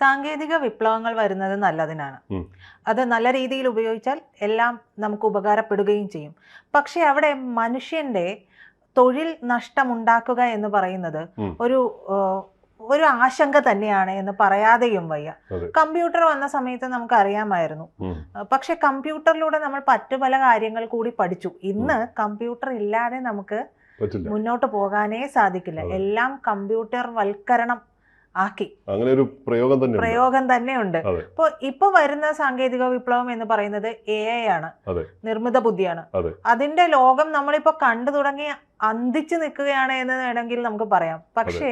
സാങ്കേതിക വിപ്ലവങ്ങൾ വരുന്നത് നല്ലതിനാണ്. അത് നല്ല രീതിയിൽ ഉപയോഗിച്ചാൽ എല്ലാം നമുക്ക് ഉപകാരപ്പെടുകയും ചെയ്യും. പക്ഷെ അവിടെ മനുഷ്യന്റെ തൊഴിൽ നഷ്ടമുണ്ടാക്കുക എന്ന് പറയുന്നത് ഒരു ഒരു ആശങ്ക തന്നെയാണ് എന്ന് പറയാതെയും വയ്യ. കമ്പ്യൂട്ടർ വന്ന സമയത്ത് നമുക്ക് അറിയാമായിരുന്നു. പക്ഷെ കമ്പ്യൂട്ടറിലൂടെ നമ്മൾ പറ്റു പല കാര്യങ്ങൾ കൂടി പഠിച്ചു. ഇന്ന് കമ്പ്യൂട്ടർ ഇല്ലാതെ നമുക്ക് മുന്നോട്ട് പോകാനേ സാധിക്കില്ല. എല്ലാം കമ്പ്യൂട്ടർ വൽക്കരണം ആക്കി. അങ്ങനെ ഒരു പ്രയോഗം തന്നെ പ്രയോഗം തന്നെയുണ്ട്. അപ്പോൾ ഇപ്പൊ ഇപ്പൊ വരുന്ന സാങ്കേതിക വിപ്ലവം എന്ന് പറയുന്നത് എ ഐ ആണ്. നിർമ്മിത ബുദ്ധിയാണ്. അതെ. അതിന്റെ ലോകം നമ്മളിപ്പോ കണ്ടു തുടങ്ങി അന്തിച്ചു നിൽക്കുകയാണ് എന്ന് വേണമെങ്കിൽ നമുക്ക് പറയാം. പക്ഷേ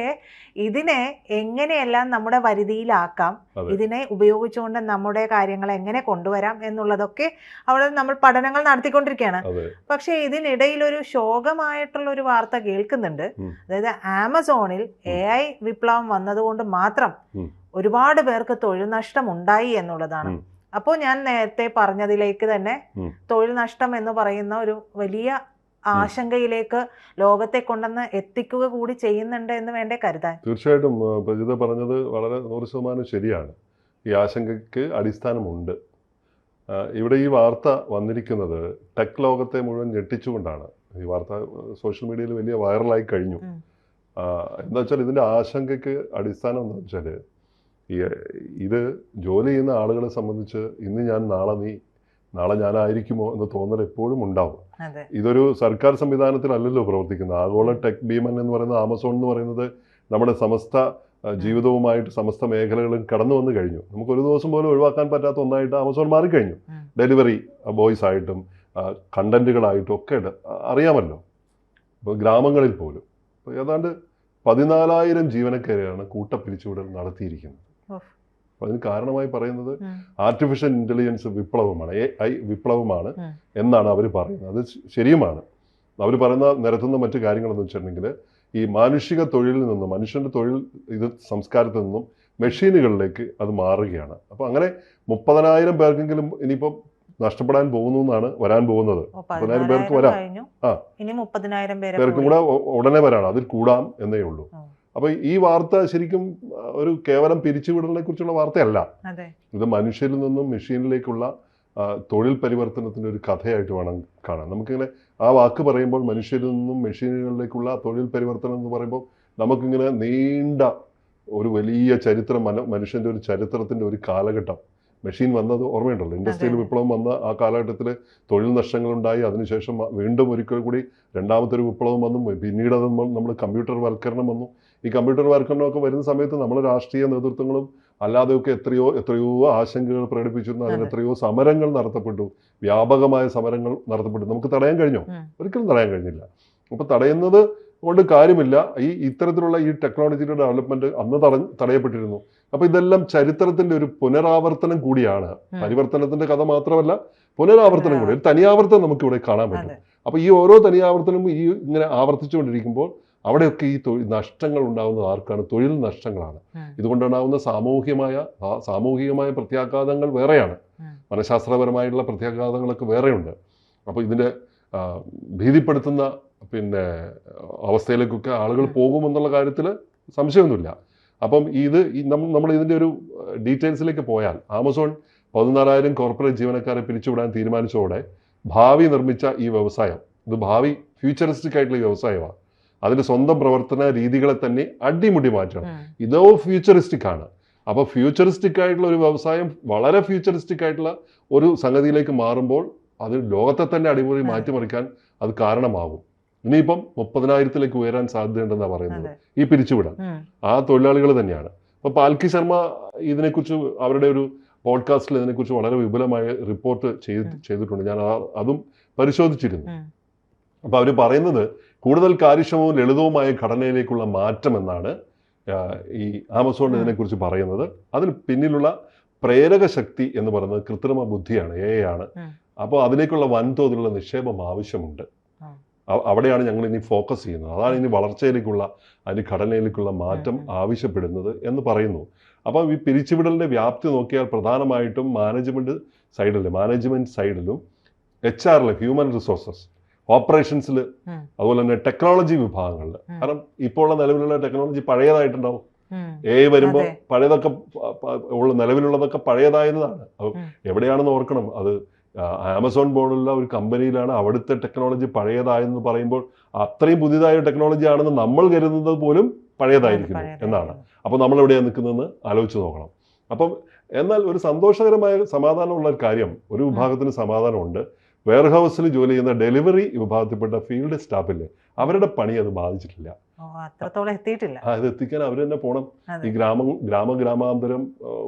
ഇതിനെ എങ്ങനെയെല്ലാം നമ്മുടെ വരുതിയിലാക്കാം ഇതിനെ ഉപയോഗിച്ചുകൊണ്ട് നമ്മുടെ കാര്യങ്ങൾ എങ്ങനെ കൊണ്ടുവരാം എന്നുള്ളതൊക്കെ അവിടെ നമ്മൾ പഠനങ്ങൾ നടത്തിക്കൊണ്ടിരിക്കുകയാണ്. പക്ഷേ ഇതിനിടയിൽ ഒരു ശോകമായിട്ടുള്ള ഒരു വാർത്ത കേൾക്കുന്നുണ്ട്. അതായത് ആമസോണിൽ എ ഐ വിപ്ലവം വന്നതുകൊണ്ട് മാത്രം ഒരുപാട് പേർക്ക് തൊഴിൽ നഷ്ടം ഉണ്ടായി എന്നുള്ളതാണ്. അപ്പോൾ ഞാൻ നേരത്തെ പറഞ്ഞതിലേക്ക് തന്നെ തൊഴിൽ നഷ്ടം എന്ന് പറയുന്ന ഒരു വലിയ ആശങ്കയിലേക്ക് ലോകത്തെ കൊണ്ടെന്ന് എത്തിക്കുക കൂടി ചെയ്യുന്നുണ്ട് എന്ന് വേണ്ടേ കരുതാൻ? തീർച്ചയായിട്ടും പ്രജിത പറഞ്ഞത് വളരെ നൂറ് ശതമാനം ശരിയാണ്. ഈ ആശങ്കയ്ക്ക് അടിസ്ഥാനമുണ്ട്. ഇവിടെ ഈ വാർത്ത വന്നിരിക്കുന്നത് ടെക് ലോകത്തെ മുഴുവൻ ഞെട്ടിച്ചുകൊണ്ടാണ്. ഈ വാർത്ത സോഷ്യൽ മീഡിയയിൽ വലിയ വൈറലായി കഴിഞ്ഞു. എന്താ വെച്ചാൽ ഇതിന്റെ ആശങ്കയ്ക്ക് അടിസ്ഥാനം എന്താ വെച്ചാൽ ഇത് ജോലി ചെയ്യുന്ന ആളുകളെ സംബന്ധിച്ച് ഇന്ന് ഞാൻ നാളെ നീ നാളെ ഞാനായിരിക്കുമോ എന്ന് തോന്നൽ എപ്പോഴും ഉണ്ടാവും. ഇതൊരു സർക്കാർ സംവിധാനത്തിലല്ലല്ലോ പ്രവർത്തിക്കുന്നത് ആഗോള ടെക് ഭീമൻ എന്ന് പറയുന്നത് ആമസോൺ എന്ന് പറയുന്നത് നമ്മുടെ സമസ്ത ജീവിതവുമായിട്ട് സമസ്ത മേഖലകളും കടന്നു വന്നു കഴിഞ്ഞു. നമുക്ക് ഒരു ദിവസം പോലും ഒഴിവാക്കാൻ പറ്റാത്ത ഒന്നായിട്ട് ആമസോൺ മാറിക്കഴിഞ്ഞു. ഡെലിവറി ബോയ്സ് ആയിട്ടും കണ്ടന്റുകളായിട്ടും ഒക്കെ അറിയാമല്ലോ. ഇപ്പോൾ ഗ്രാമങ്ങളിൽ പോലും. ഏതാണ്ട് പതിനാലായിരം ജീവനക്കാരെയാണ് കൂട്ടപ്പിരിച്ചുവിടൽ നടത്തിയിരിക്കുന്നത്. അപ്പോൾ അതിന് കാരണമായി പറയുന്നത് ആർട്ടിഫിഷ്യൽ ഇന്റലിജൻസ് വിപ്ലവമാണ് എ ഐ വിപ്ലവമാണ് എന്നാണ് അവർ പറയുന്നത്. അത് ശരിയുമാണ്. അവർ പറയുന്ന നിരത്തുന്ന മറ്റു കാര്യങ്ങളെന്ന് വെച്ചിട്ടുണ്ടെങ്കിൽ ഈ മാനുഷിക തൊഴിലിൽ നിന്നും മനുഷ്യന്റെ തൊഴിൽ ഇത് സംസ്കാരത്തിൽ നിന്നും മെഷീനുകളിലേക്ക് അത് മാറുകയാണ്. അപ്പോൾ അങ്ങനെ മുപ്പതിനായിരം പേർക്കെങ്കിലും ഇനിയിപ്പോൾ നഷ്ടപ്പെടാൻ പോകുന്നു എന്നാണ് വരാൻ പോകുന്നത്. ഓ, പതിനായിരം പേർക്ക് വരാം. ആ. ഇനി മുപ്പതിനായിരം പേർക്കും കൂടെ. ഉടനെ വരാണ് അതിൽ കൂടാം എന്നേ ഉള്ളൂ. അപ്പോൾ ഈ വാർത്ത ശരിക്കും ഒരു കേവലം പിരിച്ചുവിടലിനെ കുറിച്ചുള്ള വാർത്തയല്ല. ഇത് മനുഷ്യരിൽ നിന്നും മെഷീനിലേക്കുള്ള തൊഴിൽ പരിവർത്തനത്തിന്റെ ഒരു കഥയായിട്ട് വേണം കാണാൻ. നമുക്കിങ്ങനെ ആ വാക്ക് പറയുമ്പോൾ മനുഷ്യരിൽ നിന്നും മെഷീനുകളിലേക്കുള്ള തൊഴിൽ പരിവർത്തനം എന്ന് പറയുമ്പോൾ നമുക്കിങ്ങനെ നീണ്ട ഒരു വലിയ ചരിത്രം മന മനുഷ്യന്റെ ഒരു ചരിത്രത്തിന്റെ ഒരു കാലഘട്ടം. മെഷീൻ വന്നത് ഓർമ്മയുണ്ടല്ലോ? ഇൻഡസ്ട്രിയൽ വിപ്ലവം വന്ന ആ കാലഘട്ടത്തിൽ തൊഴിൽ നഷ്ടങ്ങളുണ്ടായി. അതിനുശേഷം വീണ്ടും ഒരിക്കൽ കൂടി രണ്ടാമത്തെ ഒരു വിപ്ലവം വന്നു. പിന്നീട് അത് നമ്മൾ കമ്പ്യൂട്ടർ വൽക്കരണം വന്നു. ഈ കമ്പ്യൂട്ടർ വർക്കറിനൊക്കെ വരുന്ന സമയത്ത് നമ്മൾ രാഷ്ട്രീയ നേതൃത്വങ്ങളും അല്ലാതെയൊക്കെ എത്രയോ എത്രയോ ആശങ്കകൾ പ്രകടിപ്പിച്ചിരുന്നു. അതിന് എത്രയോ സമരങ്ങൾ നടത്തപ്പെട്ടു. വ്യാപകമായ സമരങ്ങൾ നടത്തപ്പെട്ടു. നമുക്ക് തടയാൻ കഴിഞ്ഞോ? ഒരിക്കലും തടയാൻ കഴിഞ്ഞില്ല. അപ്പോൾ തടയുന്നത് കൊണ്ട് കാര്യമില്ല. ഈ ഇത്തരത്തിലുള്ള ഈ ടെക്നോളജിയുടെ ഡെവലപ്മെന്റ് അന്ന് തട തടയപ്പെട്ടിരുന്നു. അപ്പൊ ഇതെല്ലാം ചരിത്രത്തിന്റെ ഒരു പുനരാവർത്തനം കൂടിയാണ്. പരിവർത്തനത്തിന്റെ കഥ മാത്രമല്ല പുനരാവർത്തനം കൂടി. ഒരു തനിയാവർത്തനം നമുക്ക് ഇവിടെ കാണാൻ പറ്റും. അപ്പൊ ഈ ഓരോ തനിയാവർത്തനവും ഈ ഇങ്ങനെ ആവർത്തിച്ചുകൊണ്ടിരിക്കുമ്പോൾ അവിടെയൊക്കെ ഈ തൊഴിൽ നഷ്ടങ്ങൾ ഉണ്ടാകുന്നത് ആർക്കാണ് തൊഴിൽ നഷ്ടങ്ങളാണ്. ഇതുകൊണ്ടുണ്ടാകുന്ന സാമൂഹികമായ ആ സാമൂഹികമായ പ്രത്യാഘാതങ്ങൾ വേറെയാണ്. മനഃശാസ്ത്രപരമായിട്ടുള്ള പ്രത്യാഘാതങ്ങളൊക്കെ വേറെയുണ്ട് അപ്പോൾ ഇതിന്റെ ഭീതിപ്പെടുത്തുന്ന പിന്നെ അവസ്ഥയിലേക്കൊക്കെ ആളുകൾ. പോകുമെന്നുള്ള കാര്യത്തിൽ സംശയമൊന്നുമില്ല അപ്പം ഇത് നമ്മൾ ഇതിന്റെ ഒരു ഡീറ്റെയിൽസിലേക്ക് പോയാൽ ആമസോൺ പതിനാലായിരം കോർപ്പറേറ്റ് ജീവനക്കാരെ പിരിച്ചുവിടാൻ തീരുമാനിച്ചതോടെ ഭാവി നിർമ്മിച്ച ഈ വ്യവസായം ഇത് ഭാവി ഫ്യൂച്ചറിസ്റ്റിക് ആയിട്ടുള്ള വ്യവസായമാണ് അതിന്റെ സ്വന്തം പ്രവർത്തന രീതികളെ തന്നെ അടിമുടി മാറ്റണം. ഇതോ ഫ്യൂച്ചറിസ്റ്റിക് ആണ്. അപ്പോൾ ഫ്യൂച്ചറിസ്റ്റിക് ആയിട്ടുള്ള ഒരു വ്യവസായം വളരെ ഫ്യൂച്ചറിസ്റ്റിക് ആയിട്ടുള്ള ഒരു സംഗതിയിലേക്ക് മാറുമ്പോൾ അത് ലോകത്തെ തന്നെ അടിമുടി മാറ്റിമറിക്കാൻ അത് കാരണമാകും. ഇനിയിപ്പം മുപ്പതിനായിരത്തിലേക്ക് ഉയരാൻ സാധ്യതയുണ്ടെന്നാണ് പറയുന്നത്. ഈ പിരിച്ചുവിടാൻ ആ തൊഴിലാളികൾ തന്നെയാണ്. അപ്പോൾ പാൽക്കി ശർമ്മ ഇതിനെക്കുറിച്ച് അവരുടെ ഒരു പോഡ്കാസ്റ്റിൽ ഇതിനെക്കുറിച്ച് വളരെ വിപുലമായ റിപ്പോർട്ട് ചെയ്ത് ചെയ്തിട്ടുണ്ട്. ഞാൻ അതും പരിശോധിച്ചിരുന്നു. അപ്പൊ അപ്പോൾ അവർ പറയുന്നത് കൂടുതൽ കാര്യക്ഷമവും ലളിതവുമായ ഘടനയിലേക്കുള്ള മാറ്റം എന്നാണ് ഈ ആമസോൺ. ഇതിനെക്കുറിച്ച് പറയുന്നത് അതിന് പിന്നിലുള്ള പ്രേരക ശക്തി എന്ന് പറയുന്നത് കൃത്രിമ ബുദ്ധിയാണ് എ ആണ്. അപ്പോൾ അതിലേക്കുള്ള വൻതോതിലുള്ള നിക്ഷേപം ആവശ്യമുണ്ട് അവിടെയാണ് ഞങ്ങൾ ഇനി ഫോക്കസ് ചെയ്യുന്നത് അതാണ് ഇനി വളർച്ചയിലേക്കുള്ള അതിന് ഘടനയിലേക്കുള്ള മാറ്റം. ആവശ്യപ്പെടുന്നത് എന്ന് പറയുന്നു അപ്പം ഈ പിരിച്ചുവിടലിന്റെ വ്യാപ്തി നോക്കിയാൽ പ്രധാനമായിട്ടും മാനേജ്മെന്റ് സൈഡിൽ മാനേജ്മെന്റ് സൈഡിലും എച്ച് ആറിൽ ഹ്യൂമൻ റിസോഴ്സസ് ഓപ്പറേഷൻസിൽ അതുപോലെ തന്നെ ടെക്നോളജി വിഭാഗങ്ങളിൽ കാരണം ഇപ്പോഴുള്ള നിലവിലുള്ള ടെക്നോളജി പഴയതായിട്ടുണ്ടാവും. എ വരുമ്പോൾ പഴയതൊക്കെ ഉള്ള നിലവിലുള്ളതൊക്കെ പഴയതായതാണ്. എവിടെയാണെന്ന് ഓർക്കണം. അത് ആമസോൺ പോലുള്ള ഒരു കമ്പനിയിലാണ് അവിടുത്തെ ടെക്നോളജി പഴയതായെന്ന് പറയുമ്പോൾ അത്രയും പുതിയതായ ടെക്നോളജി ആണെന്ന് നമ്മൾ കരുതുന്നത് പോലും പഴയതായിരിക്കുന്നു പഴയതായിരിക്കുന്നു. എന്നാണ്. അപ്പോൾ നമ്മൾ എവിടെയാണ് നിൽക്കുന്നതെന്ന് ആലോചിച്ച് നോക്കണം. അപ്പം എന്നാൽ ഒരു സന്തോഷകരമായ സമാധാനമുള്ള ഒരു കാര്യം ഒരു വിഭാഗത്തിന് സമാധാനമുണ്ട്. വെയർഹൗസിൽ ജോലി ചെയ്യുന്ന ഡെലിവറി വിഭാഗത്തിൽപ്പെട്ട ഫീൽഡ് സ്റ്റാഫില്ലേ അവരുടെ പണി അത് ബാധിച്ചിട്ടില്ല. അത്രത്തോളം എത്തിയിട്ടില്ല. അത് എത്തിക്കാൻ അവർ തന്നെ പോണം. ഈ ഗ്രാമം ഗ്രാമ ഗ്രാമാന്തരം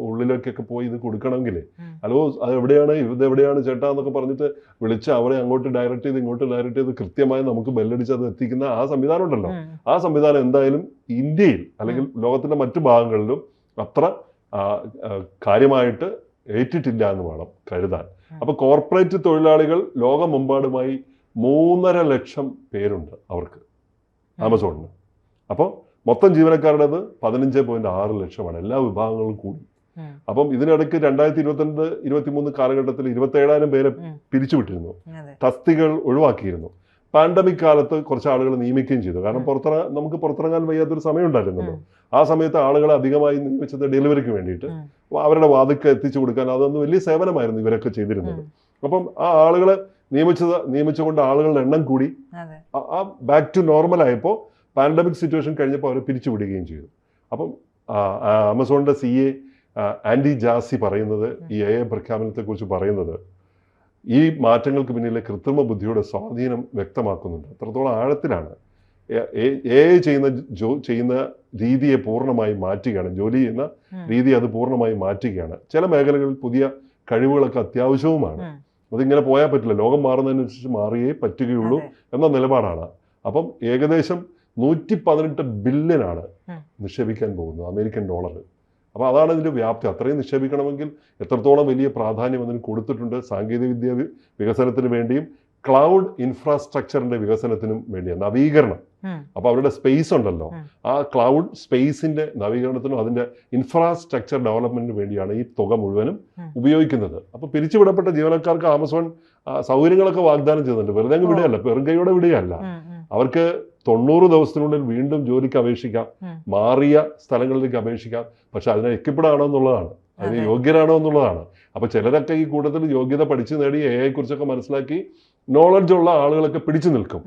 ഉള്ളിലേക്കൊക്കെ പോയി ഇത് കൊടുക്കണമെങ്കിൽ. ഹലോ അത് എവിടെയാണ് ഇത് എവിടെയാണ് ചേട്ടാ എന്നൊക്കെ പറഞ്ഞിട്ട് വിളിച്ച് അവരെ അങ്ങോട്ട് ഡയറക്റ്റ് ചെയ്ത് ഇങ്ങോട്ട് ഡയറക്റ്റ് ചെയ്ത് കൃത്യമായി നമുക്ക് ബെല്ലടിച്ച് അത് എത്തിക്കുന്ന ആ സംവിധാനം ഉണ്ടല്ലോ. ആ സംവിധാനം എന്തായാലും ഇന്ത്യയിൽ അല്ലെങ്കിൽ ലോകത്തിന്റെ മറ്റു ഭാഗങ്ങളിലും അത്ര കാര്യമായിട്ട് ഏറ്റിട്ടില്ല എന്ന് വേണം കരുതാൻ. അപ്പോൾ അപ്പൊ കോർപ്പറേറ്റ് തൊഴിലാളികൾ ലോകമെമ്പാടുമായി മൂന്നര ലക്ഷം പേരുണ്ട് അവർക്ക് ആമസോണിന്. അപ്പോൾ മൊത്തം ജീവനക്കാരുടേത് പതിനഞ്ച് പോയിന്റ് ആറ് ലക്ഷമാണ്. എല്ലാ വിഭാഗങ്ങളും കൂടി. അപ്പം ഇതിനിടയ്ക്ക് രണ്ടായിരത്തി ഇരുപത്തിരണ്ട് ഇരുപത്തിമൂന്ന് കാലഘട്ടത്തിൽ ഇരുപത്തി ഏഴായിരം പേരെ. പിരിച്ചുവിട്ടിരുന്നു. തസ്തികൾ ഒഴിവാക്കിയിരുന്നു. പാൻഡമിക് കാലത്ത് കുറച്ച് ആളുകൾ നിയമിക്കുകയും ചെയ്തു. കാരണം. പുറത്തിറങ്ങാൻ നമുക്ക് പുറത്തിറങ്ങാൻ വയ്യാത്തൊരു സമയം ഉണ്ടായിരുന്നല്ലോ ആ സമയത്ത് ആളുകളെ അധികമായി നിയമിച്ചത് ഡെലിവറിക്ക് വേണ്ടിയിട്ട്. അവരുടെ വാതിക്ക് എത്തിച്ചു കൊടുക്കാൻ അതൊന്ന് വലിയ സേവനമായിരുന്നു ഇവരൊക്കെ ചെയ്തിരുന്നത്. അപ്പം ആ ആളുകളെ നിയമിച്ചത് നിയമിച്ചുകൊണ്ട് ആളുകളുടെ എണ്ണം കൂടി ആ- ബാക്ക് ടു നോർമൽ ആയപ്പോൾ പാൻഡമിക് സിറ്റുവേഷൻ കഴിഞ്ഞപ്പോൾ അവർ പിരിച്ചുവിടുകയും ചെയ്തു. അപ്പം ആമസോണിന്റെ സി എ ആൻഡി ജാസി പറയുന്നത് ഈ എ പ്രഖ്യാപനത്തെക്കുറിച്ച് പറയുന്നത് ഈ മാറ്റങ്ങൾക്ക് പിന്നിലെ കൃത്രിമ ബുദ്ധിയുടെ സ്വാധീനം വ്യക്തമാക്കുന്നുണ്ട്. അത്രത്തോളം ആഴത്തിലാണ്. എ ചെയ്യുന്ന ജോ ചെയ്യുന്ന രീതിയെ പൂർണമായി മാറ്റുകയാണ്. ജോലി ചെയ്യുന്ന രീതി അത് പൂർണമായി മാറ്റുകയാണ്. ചില മേഖലകളിൽ പുതിയ കഴിവുകളൊക്കെ അത്യാവശ്യവുമാണ്. അതിങ്ങനെ പോയാൽ പറ്റില്ല. ലോകം മാറുന്നതിനനുസരിച്ച് മാറിയേ പറ്റുകയുള്ളൂ. എന്ന നിലപാടാണ്. അപ്പം ഏകദേശം നൂറ്റി പതിനെട്ട് ബില്യനാണ്. നിക്ഷേപിക്കാൻ പോകുന്നത് അമേരിക്കൻ ഡോളർ അപ്പോൾ അതാണ് ഇതിന്റെ വ്യാപ്തി. അത്രയും നിക്ഷേപിക്കണമെങ്കിൽ എത്രത്തോളം വലിയ പ്രാധാന്യം അതിന് കൊടുത്തിട്ടുണ്ട് സാങ്കേതികവിദ്യ വികസനത്തിന് വേണ്ടിയും ക്ലൗഡ് ഇൻഫ്രാസ്ട്രക്ചറിന്റെ വികസനത്തിനും വേണ്ടിയാണ് നവീകരണം. അപ്പൊ അവരുടെ സ്പേസ് ഉണ്ടല്ലോ. ആ ക്ലൗഡ് സ്പേസിന്റെ നവീകരണത്തിനും അതിന്റെ ഇൻഫ്രാസ്ട്രക്ചർ ഡെവലപ്മെന്റിനും വേണ്ടിയാണ് ഈ തുക മുഴുവനും ഉപയോഗിക്കുന്നത്. അപ്പൊ പിരിച്ചുവിടപ്പെട്ട ജീവനക്കാർക്ക് ആമസോൺ സൗകര്യങ്ങളൊക്കെ വാഗ്ദാനം ചെയ്യുന്നുണ്ട്. വെറുതെ. വിടുകയല്ല. വെറുങ്കയോടെ വിടുകയല്ല. അവർക്ക് തൊണ്ണൂറ് ദിവസത്തിനുള്ളിൽ വീണ്ടും ജോലിക്ക് അപേക്ഷിക്കാം. മാറിയ സ്ഥലങ്ങളിലേക്ക് അപേക്ഷിക്കാം. പക്ഷെ അതിനെ equipped എന്നുള്ളതാണ്. അതിന് യോഗ്യരാണോ എന്നുള്ളതാണ്. അപ്പൊ ചിലരൊക്കെ ഈ കൂട്ടത്തിൽ യോഗ്യത പഠിച്ചു നേടി എ കുറിച്ചൊക്കെ മനസ്സിലാക്കി നോളജ് ഉള്ള ആളുകളൊക്കെ പിടിച്ചു നിൽക്കും.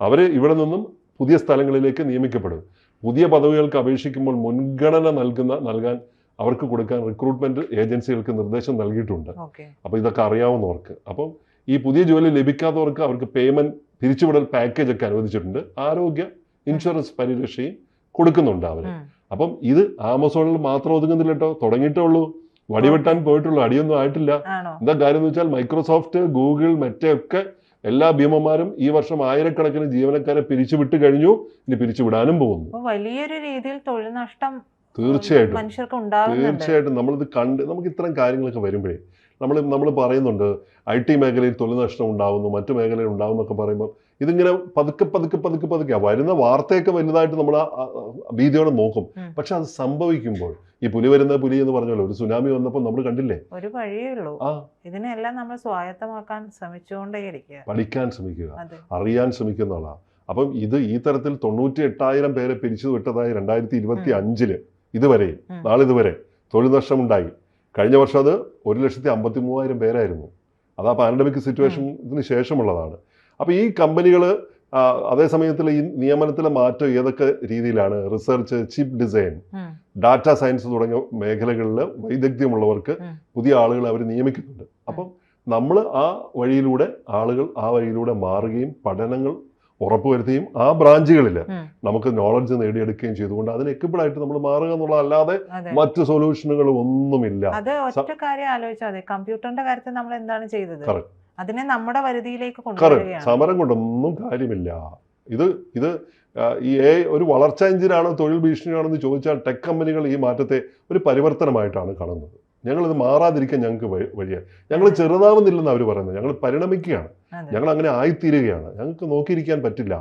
അവർ ഇവിടെ നിന്നും പുതിയ സ്ഥലങ്ങളിലേക്ക് നിയമിക്കപ്പെടും. പുതിയ പദവികൾക്ക് അപേക്ഷിക്കുമ്പോൾ മുൻഗണന നൽകുന്ന നൽകാൻ അവർക്ക് കൊടുക്കാൻ റിക്രൂട്ട്മെന്റ് ഏജൻസികൾക്ക് നിർദ്ദേശം നൽകിയിട്ടുണ്ട്. അപ്പൊ അപ്പോൾ ഇതൊക്കെ അറിയാവുന്നവർക്ക്. അപ്പം ഈ പുതിയ ജോലി ലഭിക്കാത്തവർക്ക് അവർക്ക് പേയ്മെന്റ് പിരിച്ചുവിടൽ പാക്കേജ് ഒക്കെ അനുവദിച്ചിട്ടുണ്ട്. ആരോഗ്യ ഇൻഷുറൻസ് പരിരക്ഷയും കൊടുക്കുന്നുണ്ട് അവർ. അപ്പം ഇത് ആമസോണിൽ മാത്രം ഒതുങ്ങുന്നില്ല കേട്ടോ. തുടങ്ങിയിട്ടേ ഉള്ളൂ. വടിവെട്ടാൻ പോയിട്ടുള്ളൂ. അടിയൊന്നും ആയിട്ടില്ല. എന്താ കാര്യം എന്ന് വെച്ചാൽ മൈക്രോസോഫ്റ്റ് ഗൂഗിൾ മറ്റേ ഒക്കെ എല്ലാ ഭീമന്മാരും ഈ വർഷം ആയിരക്കണക്കിന് ജീവനക്കാരെ പിരിച്ചുവിട്ട് കഴിഞ്ഞു. ഇനി പിരിച്ചുവിടാനും പോകുന്നു. വലിയൊരു രീതിയിൽ തൊഴിൽ നഷ്ടം തീർച്ചയായിട്ടും. തീർച്ചയായിട്ടും. നമ്മളിത് കണ്ട് നമുക്ക് ഇത്തരം കാര്യങ്ങളൊക്കെ വരുമ്പോഴേ നമ്മൾ നമ്മൾ പറയുന്നുണ്ട് ഐ ടി മേഖലയിൽ തൊഴിൽ നഷ്ടം ഉണ്ടാവുന്നു മറ്റു മേഖലയിൽ ഉണ്ടാവും എന്നൊക്കെ പറയുമ്പോൾ ഇതിങ്ങനെ പതുക്കെ പതുക്കെ പതുക്കെ പതുക്കെ വരുന്ന വാർത്തയൊക്കെ വലുതായിട്ട് നമ്മൾ ഭീതിയോടെ നോക്കും. പക്ഷെ അത് സംഭവിക്കുമ്പോൾ ഈ പുലി വരുന്ന പുലി എന്ന് പറഞ്ഞല്ലോ ഒരു സുനാമി വന്നപ്പോൾ നമ്മൾ കണ്ടില്ലേ? ഒരു വഴിയേ ഉള്ളൂ. ഇതിനെല്ലാം നമ്മൾ സ്വായത്തമാക്കാൻ ശ്രമിച്ചുകൊണ്ടേയിരിക്കുക. പഠിക്കാൻ ശ്രമിക്കുക അറിയാൻ ശ്രമിക്കുന്നതാണ് അപ്പം ഇത് ഈ തരത്തിൽ തൊണ്ണൂറ്റി എട്ടായിരം പേരെ പിരിച്ചു വിട്ടതായി രണ്ടായിരത്തി ഇരുപത്തി അഞ്ചിൽ ഇതുവരെയും ഉം. നാളിതുവരെ തൊഴിൽ നഷ്ടമുണ്ടായി കഴിഞ്ഞ വർഷം അത് ഒരു ലക്ഷത്തി അമ്പത്തി മൂവായിരം പേരായിരുന്നു. അത് ആ പാൻഡമിക് ഇതിന് ശേഷമുള്ളതാണ്. അപ്പോൾ ഈ കമ്പനികൾ അതേ സമയത്തിൽ ഈ നിയമനത്തിലെ മാറ്റം ഏതൊക്കെ രീതിയിലാണ്? Research chip design. Data science തുടങ്ങിയ മേഖലകളിൽ വൈദഗ്ധ്യമുള്ളവർക്ക് പുതിയ ആളുകളെ അവർ നിയമിക്കുന്നുണ്ട്. അപ്പം നമ്മൾ ആ വഴിയിലൂടെ ആളുകൾ ആ വഴിയിലൂടെ മാറുകയും പഠനങ്ങൾ ഉറപ്പുവരുത്തുകയും ആ ബ്രാഞ്ചുകളിൽ. നമുക്ക് നോളജ് നേടിയെടുക്കുകയും ചെയ്തുകൊണ്ട് അതിന് equipped നമ്മൾ മാറുക എന്നുള്ളതല്ലാതെ മറ്റു സൊല്യൂഷനുകൾ ഒന്നുമില്ല. അത് ഒറ്റ കാര്യം ആലോചിച്ചാൽ മതി. കമ്പ്യൂട്ടറിന്റെ കാര്യത്തിൽ നമ്മൾ എന്താണ് ചെയ്തത്? അതിനെ നമ്മുടെ വരുതിയിലേക്ക് കൊണ്ടുവരികയാണ്. സമരം കൊണ്ടൊന്നും കാര്യമില്ല. ഇത് ഇത് ഈ എ ഒരു വളർച്ച എഞ്ചിനാണോ തൊഴിൽ ഭീഷണിയാണോ എന്ന് ചോദിച്ചാൽ ടെക് കമ്പനികൾ ഈ മാറ്റത്തെ ഒരു പരിവർത്തനമായിട്ടാണ് കാണുന്നത്. ഞങ്ങളിത് മാറാതിരിക്കാൻ ഞങ്ങൾക്ക് വഴി- വഴിയാണ് ഞങ്ങൾ ചെറുതാവുന്നില്ലെന്ന് അവർ പറയുന്നത്. ഞങ്ങൾ പരിണമിക്കുകയാണ്. ഞങ്ങൾ അങ്ങനെ ആയിത്തീരുകയാണ്. ഞങ്ങൾക്ക് നോക്കിയിരിക്കാൻ പറ്റില്ല.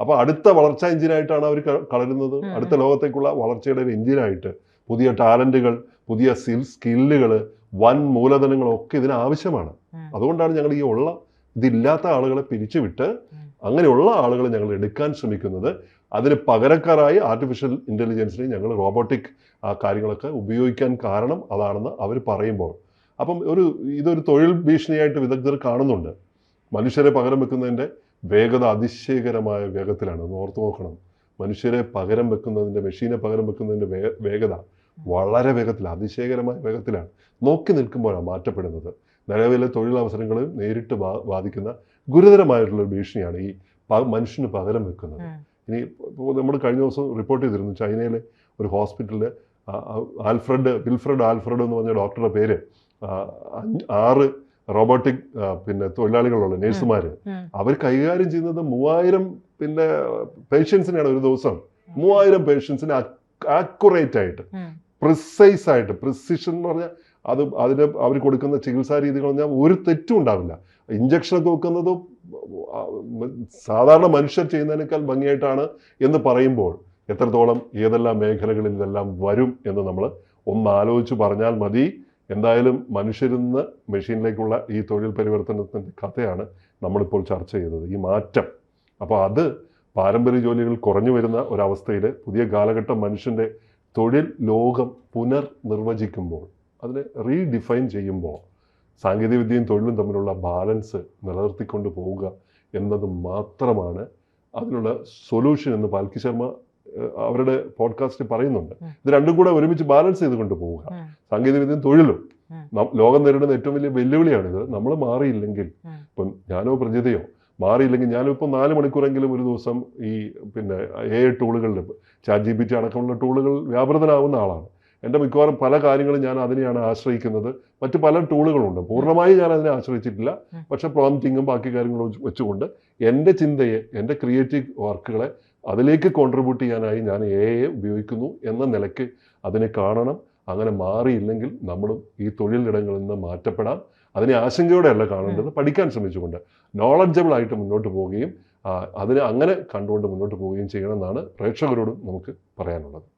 അപ്പോൾ അടുത്ത വളർച്ചാ എഞ്ചിനായിട്ടാണ് അവർ കളരുന്നത്. അടുത്ത ലോകത്തേക്കുള്ള വളർച്ചയുടെ ഒരു എഞ്ചിനായിട്ട് പുതിയ ടാലന്റുകൾ പുതിയ സിൽ സ്കില്ലുകൾ വൻ മൂലധനങ്ങളൊക്കെ ഇതിന് ആവശ്യമാണ്. അതുകൊണ്ടാണ് ഞങ്ങൾ ഈ ഉള്ള ഇതില്ലാത്ത ആളുകളെ പിരിച്ചുവിട്ട്. അങ്ങനെയുള്ള ആളുകളെ ഞങ്ങൾ എടുക്കാൻ ശ്രമിക്കുന്നത്. അതിന് പകരക്കാരായി ആർട്ടിഫിഷ്യൽ ഇന്റലിജൻസിനെ ഞങ്ങൾ റോബോട്ടിക് കാര്യങ്ങളൊക്കെ ഉപയോഗിക്കാൻ കാരണം അതാണെന്ന് അവർ പറയുമ്പോൾ. അപ്പം ഒരു ഇതൊരു തൊഴിൽ ഭീഷണിയായിട്ട് വിദഗ്ധർ കാണുന്നുണ്ട്. മനുഷ്യരെ പകരം വെക്കുന്നതിന്റെ വേഗത അതിശയകരമായ വേഗത്തിലാണ്. ഒന്ന് ഓർത്തു നോക്കണം. മനുഷ്യരെ പകരം വെക്കുന്നതിന്റെ മെഷീനെ പകരം വെക്കുന്നതിന്റെ വേ വേഗത വളരെ വേഗത്തിൽ അതിശയകരമായ വേഗത്തിലാണ്. നോക്കി നിൽക്കുമ്പോഴാണ് മാറ്റപ്പെടുന്നത്. നിലവിലെ തൊഴിലവസരങ്ങളെയും നേരിട്ട് ബാധിക്കുന്ന ഗുരുതരമായിട്ടുള്ള ഭീഷണിയാണ് ഈ മനുഷ്യന് പകരം വെക്കുന്നത്. ഉം. ഇപ്പോൾ നമ്മൾ കഴിഞ്ഞ ദിവസം റിപ്പോർട്ട് ചെയ്തിരുന്നു ചൈനയിലെ ഒരു ഹോസ്പിറ്റലിൽ ആൽഫ്രഡ് വിൽഫ്രഡ് ആൽഫ്രഡ് എന്ന് പറഞ്ഞ ഡോക്ടറുടെ പേര് ആറ് റോബോട്ടിക് പിന്നെ തൊഴിലാളികളുള്ള നേഴ്സുമാർ അവർ കൈകാര്യം ചെയ്യുന്നത് മൂവായിരം പിന്നെ പേഷ്യൻസിനെയാണ് ഒരു ദിവസം. മൂവായിരം പേഷ്യൻസിന് ആക്യുറേറ്റ് ആയിട്ട് പ്രിസൈസ് ആയിട്ട് പ്രിസിഷൻ എന്ന് പറഞ്ഞാൽ അത് അതിന് അവർ കൊടുക്കുന്ന ചികിത്സാ രീതികൾ പറഞ്ഞാൽ ഒരു തെറ്റും ഉണ്ടാവില്ല. ഇഞ്ചക്ഷനൊക്കെ വെക്കുന്നത് സാധാരണ മനുഷ്യർ ചെയ്യുന്നതിനേക്കാൾ ഭംഗിയായിട്ടാണ് എന്ന് പറയുമ്പോൾ എത്രത്തോളം ഏതെല്ലാം മേഖലകളിൽ ഇതെല്ലാം വരും എന്ന് നമ്മൾ ഒന്ന് ആലോചിച്ച് പറഞ്ഞാൽ മതി. എന്തായാലും മനുഷ്യരിൽ നിന്ന് മെഷീനിലേക്കുള്ള ഈ തൊഴിൽ പരിവർത്തനത്തിന്റെ കഥയാണ് നമ്മളിപ്പോൾ ചർച്ച ചെയ്തത് ഈ മാറ്റം. അപ്പോൾ അത് പാരമ്പര്യ ജോലികൾ കുറഞ്ഞു വരുന്ന ഒരവസ്ഥയിൽ പുതിയ കാലഘട്ടം മനുഷ്യന്റെ തൊഴിൽ ലോകം പുനർനിർവചിക്കുമ്പോൾ അതിനെ റീഡിഫൈൻ ചെയ്യുമ്പോൾ സാങ്കേതികവിദ്യയും തൊഴിലും തമ്മിലുള്ള ബാലൻസ് നിലനിർത്തിക്കൊണ്ട് പോവുക എന്നത് മാത്രമാണ് അതിനുള്ള സൊല്യൂഷൻ എന്ന് പാൽക്കി ശർമ്മ അവരുടെ പോഡ്കാസ്റ്റിൽ പറയുന്നുണ്ട്. ഇത് രണ്ടും കൂടെ ഒരുമിച്ച് ബാലൻസ് ചെയ്തുകൊണ്ട് പോവുക. ഉം. സാങ്കേതികവിദ്യയും തൊഴിലും. ലോകം നേരിടുന്ന ഏറ്റവും വലിയ വെല്ലുവിളിയാണിത്. നമ്മൾ മാറിയില്ലെങ്കിൽ. ഇപ്പം ഞാനോ പ്രജിതയോ മാറിയില്ലെങ്കിൽ ഞാനിപ്പോൾ നാല് മണിക്കൂറെങ്കിലും ഒരു ദിവസം ഈ പിന്നെ എ ടൂളുകളിൽ ചാറ്റ് ജി ബി ടി അടക്കമുള്ള ടൂളുകൾ വ്യാപൃതനാവുന്ന ആളാണ്. എന്റെ മിക്കവാറും പല കാര്യങ്ങളും ഞാൻ അതിനെയാണ് ആശ്രയിക്കുന്നത്. മറ്റു പല ടൂളുകളുണ്ട്. പൂർണമായി ഞാൻ അതിനെ ആശ്രയിച്ചിട്ടില്ല. പക്ഷെ പ്രോംറ്റിങ്ങും ബാക്കി കാര്യങ്ങളും വെച്ചുകൊണ്ട് എന്റെ ചിന്തയെ എന്റെ ക്രിയേറ്റീവ് വർക്കുകളെ അതിലേക്ക് കോൺട്രിബ്യൂട്ട് ചെയ്യാനായി ഞാൻ എ ഉപയോഗിക്കുന്നു എന്ന നിലയ്ക്ക് അതിനെ കാണണം. അങ്ങനെ മാറിയില്ലെങ്കിൽ നമ്മളും ഈ തൊഴിലിടങ്ങളിൽ നിന്ന് മാറ്റപ്പെടാം. അതിനെ ആശങ്കയോടെയല്ല കാണേണ്ടത്. പഠിക്കാൻ ശ്രമിച്ചുകൊണ്ട് നോളജബിൾ ആയിട്ട് മുന്നോട്ട് പോവുകയും അതിനെ അങ്ങനെ കണ്ടുകൊണ്ട് മുന്നോട്ട് പോവുകയും ചെയ്യണമെന്നാണ് പ്രേക്ഷകരോടും നമുക്ക് പറയാനുള്ളത്.